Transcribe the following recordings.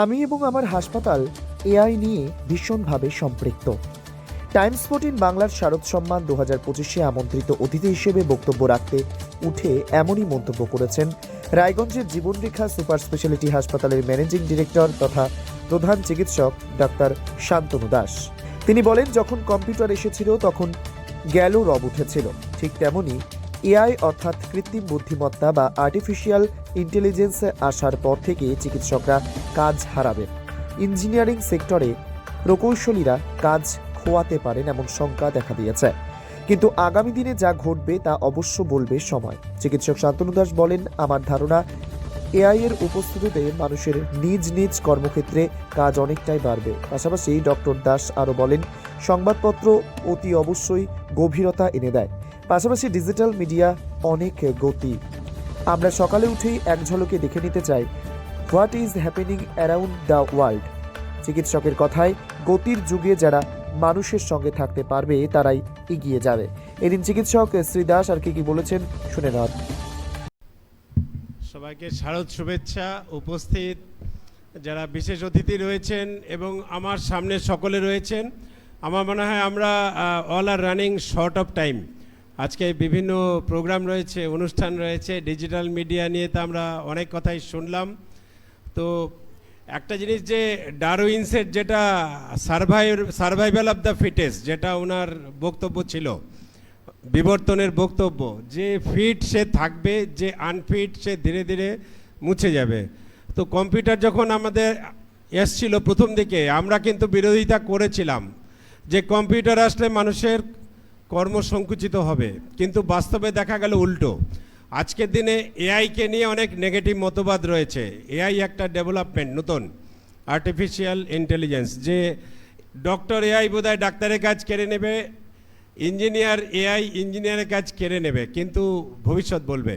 আমি এবং আমার হাসপাতাল এআই নিয়ে ভীষণভাবে সম্পৃক্ত। টাইমস ফোর্টিন বাংলার শারদ সম্মান দু হাজার পঁচিশে আমন্ত্রিত অতিথি হিসেবে বক্তব্য রাখতে উঠে এমনই মন্তব্য করেছেন রায়গঞ্জের জীবনরেখা সুপার স্পেশালিটি হাসপাতালের ম্যানেজিং ডিরেক্টর তথা প্রধান চিকিৎসক ডাক্তার শান্তনু দাস। তিনি বলেন, যখন কম্পিউটার এসেছিল তখন গেল রব উঠেছিল, ঠিক তেমনি এআই অর্থাৎ কৃত্রিম বুদ্ধিমত্তা বা আর্টিফিশিয়াল ইন্টেলিজেন্স আসার পর থেকে চিকিৎসকরা কাজ হারাবেন ইঞ্জিনিয়ারিং সেক্টরে প্রকৌশলীরা কাজ খোয়াতে পারেন এমন শঙ্কা দেখা দিয়েছে। কিন্তু আগামী দিনে যা ঘটবে তা অবশ্য বলবে সময়। চিকিৎসক শান্তনু দাস বলেন, আমার ধারণা, এআই এর উপস্থিতিতে মানুষের নিজ নিজ কর্মক্ষেত্রে কাজ অনেকটাই বাড়বে। পাশাপাশি ডক্টর দাস আরও বলেন, সংবাদপত্র অতি অবশ্যই গভীরতা এনে দেয়। পাশাপাশি ডিজিটাল মিডিয়া অনেক গতি। আমরা সকালে উঠেই এক ঝলকে দেখে নিতে চাই what is happening around the world চিকিৎসকের কথায়, গতির যুগে যারা মানুষের সঙ্গে থাকতে পারবে, তারাই এগিয়ে যাবে। এদিন চিকিৎসক শ্রী দাস আর কি কি বলেছেন, শুনে নেওয়া সবাইকে শারদ শুভেচ্ছা। উপস্থিত যারা বিশেষ অতিথি রয়েছেন এবং আমার সামনে সকলে রয়েছেন, আমার মনে হয় আমরা all are running short of time আজকে বিভিন্ন প্রোগ্রাম রয়েছে, অনুষ্ঠান রয়েছে ডিজিটাল মিডিয়া নিয়ে তো আমরা অনেক কথাই শুনলাম। তো একটা জিনিস যে ডারউইন্সের যেটা survive survival of the fittest যেটা ওনার বক্তব্য ছিল, বিবর্তনের বক্তব্য, যে ফিট সে থাকবে, যে আনফিট সে ধীরে ধীরে মুছে যাবে। তো কম্পিউটার যখন আমাদের এসছিল প্রথম দিকে, আমরা কিন্তু বিরোধিতা করেছিলাম যে কম্পিউটার আসলে মানুষের কর্ম সংকুচিত হবে। কিন্তু বাস্তবে দেখা গেল উল্টো। আজকের দিনে এআইকে নিয়ে অনেক নেগেটিভ মতবাদ রয়েছে। এআই একটা ডেভেলপমেন্ট নতুন। আর্টিফিশিয়াল ইন্টেলিজেন্স যে ডক্টর এআই বোধহয় ডাক্তারের কাজ কেড়ে নেবে ইঞ্জিনিয়ার এআই ইঞ্জিনিয়ারের কাজ কেড়ে নেবে, কিন্তু ভবিষ্যৎ বলবে।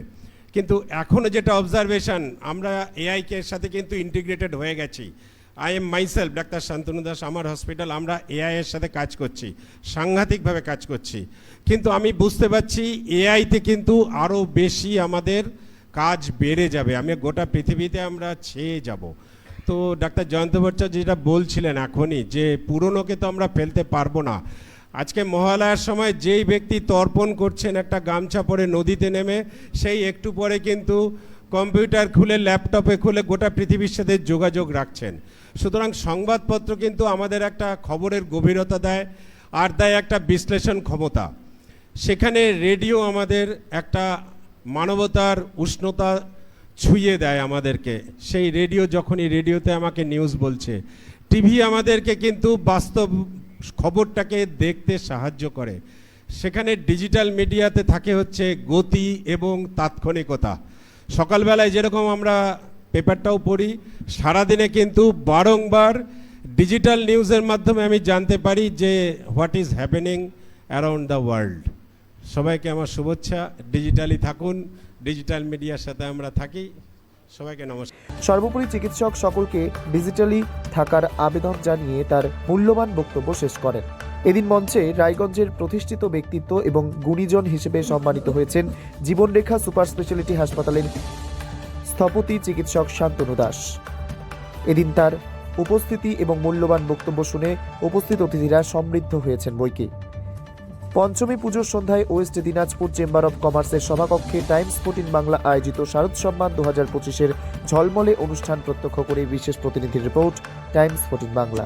কিন্তু এখনও যেটা অবজারভেশন আমরা এআইকে সাথে কিন্তু ইন্টিগ্রেটেড হয়ে গেছি। I am myself doctor Shantanu Das আমার হসপিটাল আমরা এআই এর সাথে কাজ করছি, সাংঘাতিকভাবে কাজ করছি। কিন্তু আমি বুঝতে পারছি এআইতে কিন্তু আরও বেশি আমাদের কাজ বেড়ে যাবে। আমি গোটা পৃথিবীতে আমরা ছেয়ে যাব। তো ডাক্তার জয়ন্ত ভট্টাচার্য যেটা বলছিলেন এখনই, যে পুরনোকে তো আমরা ফেলতে পারব না। আজকে মহালয়ার সময় যেই ব্যক্তি তর্পণ করছেন একটা গামছা পরে নদীতে নেমে, সেই একটু পরে কিন্তু কম্পিউটার খুলে, ল্যাপটপে খুলে গোটা পৃথিবীর সাথে যোগাযোগ রাখছেন। সুতরাং সংবাদপত্র কিন্তু আমাদের একটা খবরের গভীরতা দেয় আর দেয় একটা বিশ্লেষণ ক্ষমতা। সেখানে রেডিও আমাদের একটা মানবতার উষ্ণতা ছুঁয়ে দেয় আমাদেরকে। সেই রেডিও যখনই রেডিওতে আমাকে নিউজ বলছে, টিভি আমাদেরকে কিন্তু বাস্তব খবরটাকে দেখতে সাহায্য করে। সেখানে ডিজিটাল মিডিয়াতে থাকে হচ্ছে গতি এবং তাৎক্ষণিকতা। সকালবেলায় যেরকম আমরা পেপারটাও পড়ি, সারাদিনে কিন্তু বারংবার ডিজিটাল নিউজের মাধ্যমে আমি জানতে পারি যে what is happening around the world. সবাইকে আমার শুভেচ্ছা, ডিজিটালি থাকুন, ডিজিটাল মিডিয়ার সাথে আমরা থাকি। সবাইকে নমস্কার। সর্বোপরি চিকিৎসক সকলকে ডিজিটালি থাকার আবেদন জানিয়ে তার মূল্যবান বক্তব্য শেষ করেন। এদিন মঞ্চে রায়গঞ্জের প্রতিষ্ঠিত ব্যক্তিত্ব এবং গুণীজন হিসেবে সম্মানিত হয়েছেন জীবনরেখা সুপার স্পেশালিটি হাসপাতালের স্থপতি চিকিৎসক শান্তনু দাস। এদিন তার উপস্থিতি এবং মূল্যবান বক্তব্য শুনে উপস্থিত অতিথিরা সমৃদ্ধ হয়েছেন বইকে। পঞ্চমী পুজোর সন্ধ্যায় ওয়েস্ট দিনাজপুর চেম্বার অব কমার্সের সভাকক্ষে টাইমস ফোর্টিন বাংলা আয়োজিত শারদ সম্মান দু হাজার পঁচিশের ঝলমলে অনুষ্ঠান প্রত্যক্ষ করে বিশেষ প্রতিনিধির রিপোর্ট, টাইমস ফোর্টিন বাংলা।